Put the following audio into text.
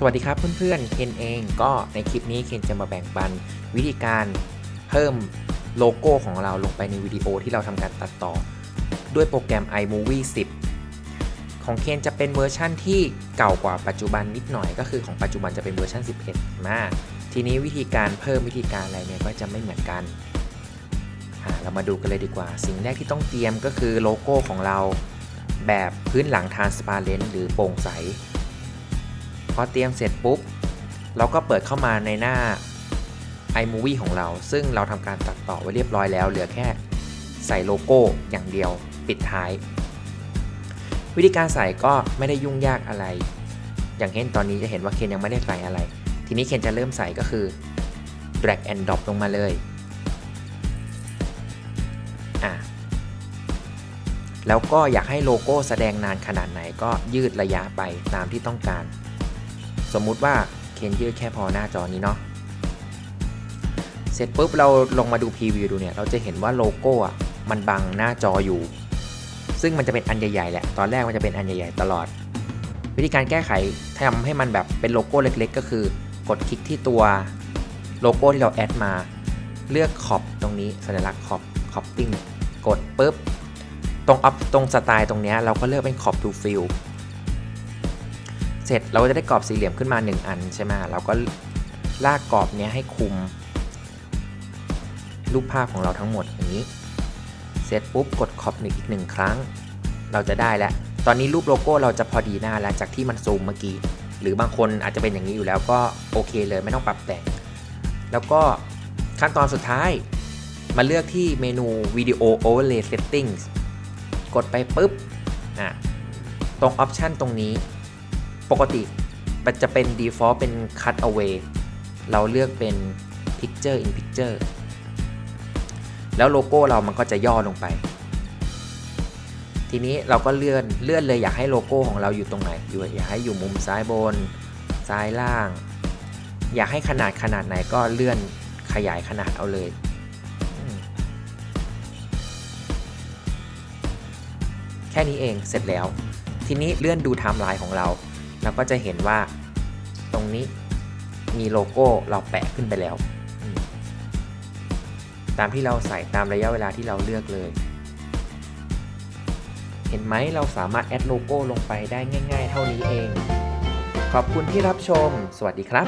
สวัสดีครับเพื่อนๆ เคนเองก็ในคลิปนี้เคนจะมาแบ่งปันวิธีการเพิ่มโลโก้ของเราลงไปในวิดีโอที่เราทำการตัดต่อ ด้วยโปรแกรม iMovie 10 ของเคนจะเป็นเวอร์ชั่นที่เก่ากว่าปัจจุบันนิดหน่อยก็คือของปัจจุบันจะเป็นเวอร์ชัน11มากทีนี้วิธีการเพิ่มวิธีการอะไรเนี่ยก็จะไม่เหมือนกันอ่าเรามาดูกันเลยดีกว่า สิ่งแรกที่ต้องเตรียมก็คือโลโก้ของเราแบบพื้นหลัง transparent หรือโปร่งใส อเตรียมเสร็จปุ๊บ เราก็เปิดเข้ามาในหน้า iMovie ของเรา ซึ่งเราทำการตัดต่อไว้เรียบร้อยแล้ว เหลือแค่ใส่โลโก้อย่างเดียวปิดท้าย วิธีการใส่ก็ไม่ได้ยุ่งยากอะไร อย่างเช่นตอนนี้จะเห็นว่าเคนยังไม่ได้ใส่อะไร ทีนี้เคนจะเริ่มใส่ก็คือ drag and drop ลงมาเลยอะแล้วก็อยากให้โลโก้แสดงนานขนาดไหนก็ยืดระยะไปตามที่ต้องการ สมมุติว่าเคนยืดแค่พอหน้าจอนี้เนาะเสร็จปุ๊บเราลงมาดูพรีวิวดูเนี่ยเราจะเห็นว่าโลโก้อะมันบังหน้าจออยู่ ซึ่งมันจะเป็นอันใหญ่ๆแหละตอนแรกมันจะเป็นอันใหญ่ๆตลอด วิธีการแก้ไขทำให้มันแบบเป็นโลโก้เล็กๆ ก็คือกดคลิกที่ตัวโลโก้ที่เราแอดมา เลือกขอบตรงนี้สัญลักษณ์ขอบขอบปิ้งกดปุ๊บตรงอัพตรงสไตล์ตรงนี้เราก็เลือกเป็นขอบ to fill เสร็จเราก็จะได้กรอบสี่เหลี่ยมขึ้นมา 1 อันใช่ไหมเราก็ลากกรอบนี้ให้คุม รูปภาพของเราทั้งหมดอย่างนี้ เสร็จปุ๊บกดขอบหนึ่งอีกหนึ่งครั้ง เราจะได้แล้ว ตอนนี้รูปโลโก้เราจะพอดีหน้าแล้วจากที่มันซูมเมื่อกี้ หรือบางคนอาจจะเป็นอย่างนี้อยู่แล้วก็โอเคเลยไม่ต้องปรับแต่ง แล้วก็ขั้นตอนสุดท้ายมาเลือกที่เมนู Video Overlay Settings กดไปปุ๊บ อะ ตรงออปชันตรงนี้ ปกติมันจะเป็น default เป็น cut away เราเลือกเป็น picture in picture แล้วโลโก้เรามันก็จะย่อลงไป ทีนี้เราก็เลื่อนเลื่อนเลยอยากให้โลโก้ของเราอยู่ตรงไหน อยู่อยากให้อยู่มุมซ้ายบน ซ้ายล่าง อยากให้ขนาดขนาดไหนก็เลื่อนขยายขนาดเอาเลยแค่นี้เองเสร็จแล้ว ทีนี้เลื่อนดูไทม์ไลน์ของเรา เราก็จะเห็นว่าตรงนี้มีโลโก้เราแปะขึ้นไปแล้ว ตามที่เราใส่ตามระยะเวลาที่เราเลือกเลย เห็นไหมเราสามารถแอดโลโก้ลงไปได้ง่าย ๆ เท่านี้เอง ขอบคุณที่รับชม สวัสดีครับ